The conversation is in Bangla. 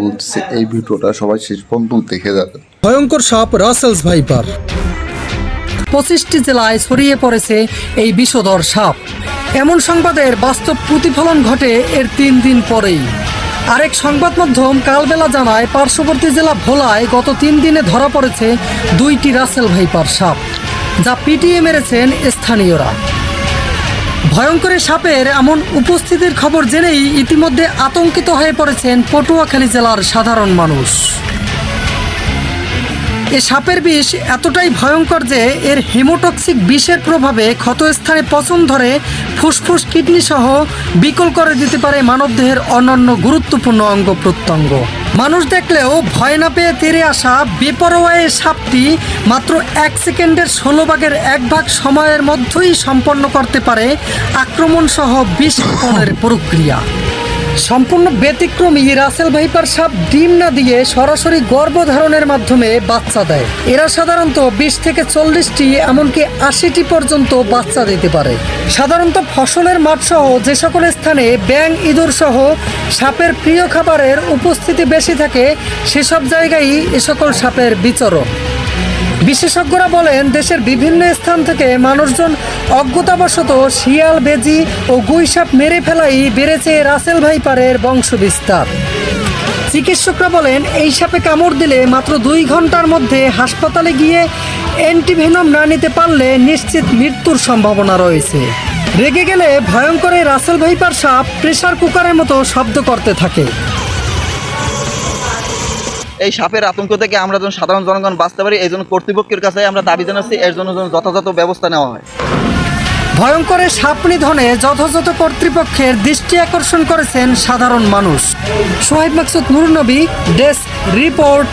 বলতেছে এই ভিডিওটা সবাই শেষ পর্যন্ত দেখে যাবেন ভয়ঙ্কর সাপ রাসেলস ভাইপার। পঁচিশটি জেলায় ছড়িয়ে পড়েছে এই বিষধর সাপ। এমন সংবাদের বাস্তব প্রতিফলন ঘটে এর তিন দিন পরেই। আরেক সংবাদ মাধ্যম কালবেলা জানায় পার্শ্ববর্তী জেলা ভোলায় গত তিন দিনে ধরা পড়েছে দুইটি রাসেল ভাইপার সাপ যা পিটিয়ে মেরেছেন স্থানীয়রা। ভয়ঙ্কর সাপের এমন উপস্থিতির খবর জেনেই ইতিমধ্যে আতঙ্কিত হয়ে পড়েছেন পটুয়াখালী জেলার সাধারণ মানুষ। এ সাপের বিষ এতটাই ভয়ঙ্কর যে এর হেমোটক্সিক বিষের প্রভাবে ক্ষতস্থানে পচন ধরে ফুসফুস কিডনি সহ বিকল করে দিতে পারে মানবদেহের অন্যান্য গুরুত্বপূর্ণ অঙ্গ প্রত্যঙ্গ। মানুষ দেখলেও ভয় না পেয়ে তেরে আসা বেপরোয়া এই সাপটি মাত্র এক সেকেন্ডের ষোলো ভাগের এক ভাগ সময়ের মধ্যেই সম্পন্ন করতে পারে আক্রমণ সহ বিষ প্রক্রিয়া। সম্পূর্ণ ব্যতিক্রমী রাসেল ভাইপার সাপ ডিম না দিয়ে সরাসরি গর্ভধারণের মাধ্যমে বাচ্চা দেয়। এরা সাধারণত বিশ থেকে চল্লিশটি, এমনকি আশিটি পর্যন্ত বাচ্চা দিতে পারে। সাধারণত ফসলের মাঠ সহ যে সকল স্থানে ব্যাং ইঁদুর সহ সাপের প্রিয় খাবারের উপস্থিতি বেশি থাকে, সেসব জায়গায় এ সকল সাপের বিচরণ। বিশেষজ্ঞরা বলেন, দেশের বিভিন্ন স্থান থেকে মানুষজন অজ্ঞতাবশত শিয়াল, বেজি ও গুইসাপ মেরে ফেলাই বেড়েছে রাসেল ভাইপারের বংশবিস্তার। চিকিৎসকরা বলেন, এই সাপে কামড় দিলে মাত্র দুই ঘণ্টার মধ্যে হাসপাতালে গিয়ে অ্যান্টিভেনম না নিতে পারলে নিশ্চিত মৃত্যুর সম্ভাবনা রয়েছে। রেগে গেলে ভয়ঙ্কর রাসেল ভাইপার সাপ প্রেসার কুকারের মতো শব্দ করতে থাকে। এই সাপের আতঙ্ক থেকে আমরা যেন সাধারণ জনগণ বাঁচতে পারি, এই জন্য কর্তৃপক্ষের কাছে আমরা দাবি জানাচ্ছি, এর জন্য যেন যথাযথ ব্যবস্থা নেওয়া হয়। ভয়ঙ্করের সাপ নিধনে যথাযথ কর্তৃপক্ষের দৃষ্টি আকর্ষণ করেছেন সাধারণ মানুষ। Sohaib Maksud Nurnabi desk report.